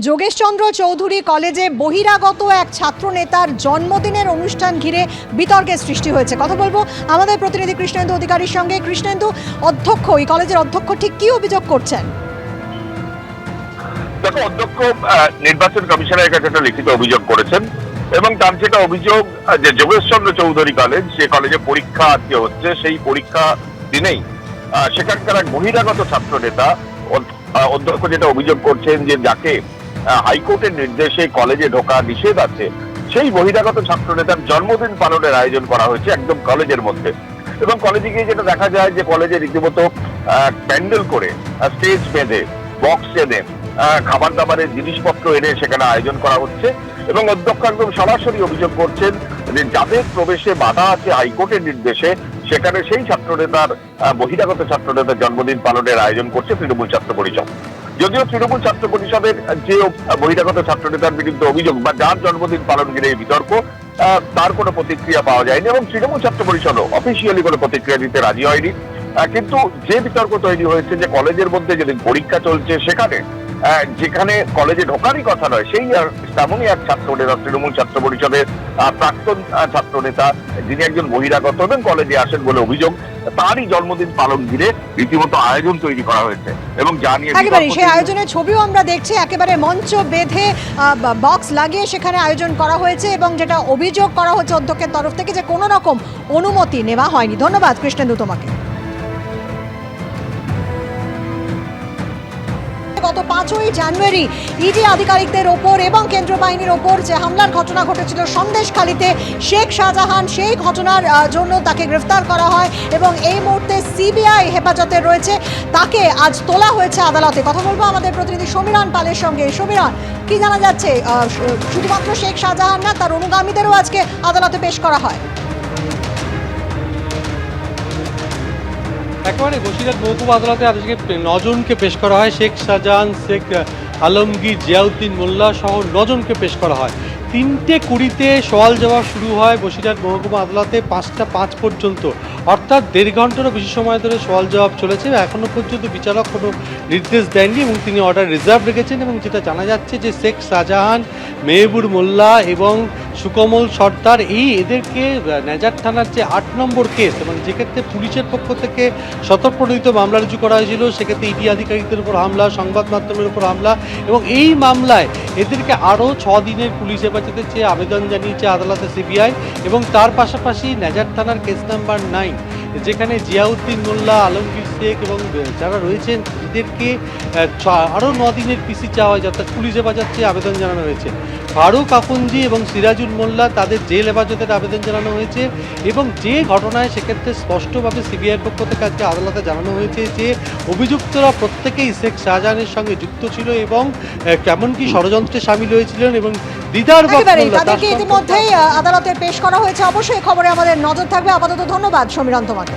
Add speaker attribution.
Speaker 1: যোগেশচন্দ্র চৌধুরী কলেজে বহিরাগত এক ছাত্র নেতার জন্মদিনের অনুষ্ঠান ঘিরে বিতর্কের সৃষ্টি হয়েছে। কথা বলব আমাদের প্রতিনিধি কৃষ্ণেন্দু অধিকারীর সঙ্গে। কৃষ্ণেন্দু, অধ্যক্ষ, এই কলেজের অধ্যক্ষ ঠিক কী অভিযোগ করছেন?
Speaker 2: দেখো, অধ্যক্ষ নির্বাচন কমিশনের কাছে একটা লিখিত অভিযোগ করেছেন এবং তার যেটা অভিযোগ যে যোগেশচন্দ্র চৌধুরী কলেজ সে কলেজে পরীক্ষা আজকে হচ্ছে, সেই পরীক্ষা দিনেই সেখানকার এক বহিরাগত ছাত্র নেতা অধ- অধ্যক্ষ যেটা অভিযোগ করছেন যে যাকে হাইকোর্টের নির্দেশে কলেজে ঢোকা নিষেধ আছে। সেই বহিরাগত ছাত্র নেতার জন্মদিন পালনের আয়োজন করা হয়েছে একদম কলেজের মধ্যে। এবং কলেজে গিয়ে যেটা দেখা যায় যে কলেজে রীতিমতো প্যান্ডেল করে স্টেজ বেঁধে, বক্স এনে খাবার দাবারের জিনিসপত্র এনে সেখানে আয়োজন করা হচ্ছে। এবং অধ্যক্ষ একদম সরাসরি অভিযোগ করছেন যে যাদের প্রবেশে বাধা আছে হাইকোর্টের নির্দেশে সেখানে সেই ছাত্রনেতার আহ, বহিরাগত ছাত্রনেতার জন্মদিন পালনের আয়োজন করছে তৃণমূল ছাত্র পরিষদ। যদিও তৃণমূল ছাত্র পরিষদের যে বহিরাগত ছাত্রনেতার বিরুদ্ধে অভিযোগ বা যার জন্মদিন পালন ঘিরে এই বিতর্ক তার কোনো প্রতিক্রিয়া পাওয়া যায়নি এবং তৃণমূল ছাত্র পরিষদও অফিসিয়ালি কোনো প্রতিক্রিয়া দিতে রাজি হয়নি। কিন্তু যে বিতর্ক তৈরি হয়েছে যে কলেজের মধ্যে যেদিন পরীক্ষা চলছে সেখানে যেখানে কলেজে ঢোকারই কথা নয় সেই তেমনই এক ছাত্র নেতা তৃণমূল ছাত্র পরিষদের প্রাক্তন ছাত্র নেতা যিনি একজন বহিরাগত এবং কলেজে আসেন বলে অভিযোগ তারই জন্মদিন পালন ঘিরে রীতিমতো আয়োজন তৈরি করা হয়েছে এবং যা নিয়ে
Speaker 1: একেবারে সেই আয়োজনের ছবিও আমরা দেখছি একেবারে মঞ্চ বেঁধে বক্স লাগিয়ে সেখানে আয়োজন করা হয়েছে এবং যেটা অভিযোগ করা হচ্ছে অধ্যক্ষের তরফ থেকে যে কোনো রকম অনুমতি নেওয়া হয়নি। ধন্যবাদ কৃষ্ণেন্দু তোমাকে। গত পাঁচই জানুয়ারি ইডি আধিকারিকদের ওপর এবং কেন্দ্রীয় বাহিনীর ওপর যে হামলার ঘটনা ঘটেছিল সন্দেশখালীতে, শেখ শাহজাহান সেই ঘটনার জন্য তাকে গ্রেফতার করা হয় এবং এই মুহূর্তে সিবিআই হেফাজতে রয়েছে। তাকে আজ তোলা হয়েছে আদালতে। কথা বলব আমাদের প্রতিনিধি সমীরণ পালের সঙ্গে। সমীরণ, কি জানা যাচ্ছে? শুধুমাত্র শেখ শাহজাহান না, তার অনুগামীদেরও আজকে আদালতে পেশ করা হয়।
Speaker 3: একেবারে বসিরহাট মহকুমা আদালতে আজকে নজনকে পেশ করা হয়। শেখ শাহজাহান, শেখ আলমগীর, জিয়াউদ্দিন মোল্লা সহ নজনকে পেশ করা হয়। তিনটে কুড়িতে সওয়াল জবাব শুরু হয় বসিরহাট মহকুমা আদালতে পাঁচটা পাঁচ পর্যন্ত। অর্থাৎ দেড় ঘন্টারও বেশি সময় ধরে সওয়াল জবাব চলেছে এখনও পর্যন্ত বিচারক কোনো নির্দেশ দেননি এবং তিনি অর্ডার রিজার্ভ রেখেছেন এবং যেটা জানা যাচ্ছে যে শেখ শাহজাহান, মেহবুর মোল্লা এবং সুকমল সর্দার, এই এদেরকে নেজার থানার যে আট নম্বর কেস এবং যেক্ষেত্রে পুলিশের পক্ষ থেকে সতর্কপ্রণীত মামলা রুজু করা হয়েছিল, সেক্ষেত্রে ইডি আধিকারিকদের উপর হামলা, সংবাদ মাধ্যমের উপর হামলা এবং এই মামলায় এদেরকে আরও ছ দিনের পুলিশ হেফাজতে চেয়ে আবেদন জানিয়েছে আদালতে সিবিআই এবং তার পাশাপাশি নেজার থানার কেস নাম্বার নাইন, যেখানে জিয়াউদ্দিন মোল্লা, আলমগীর শেখ এবং যারা রয়েছেন এদেরকে আরও ন দিনের পিসি চাওয়া হয় অর্থাৎ পুলিশ হেফাজত আবেদন জানানো হয়েছে। ফারুক আকুঞ্জি এবং সিরাজুল মোল্লা তাদের জেল হেফাজতের আবেদন জানানো হয়েছে এবং যে ঘটনায় সেক্ষেত্রে স্পষ্টভাবে সিবিআইয়ের পক্ষ থেকে আজকে আদালতে জানানো হয়েছে যে অভিযুক্তরা প্রত্যেকেই শেখ শাহজাহানের সঙ্গে যুক্ত ছিল এবং কেমন কি ষড়যন্ত্রে সামিল হয়েছিলেন এবং দিদার
Speaker 1: তাদেরকে ইতিমধ্যেই আদালতে পেশ করা হয়েছে। অবশ্যই খবরে আমাদের নজর থাকবে। আপাতত ধন্যবাদ সমীরণ তোমাকে।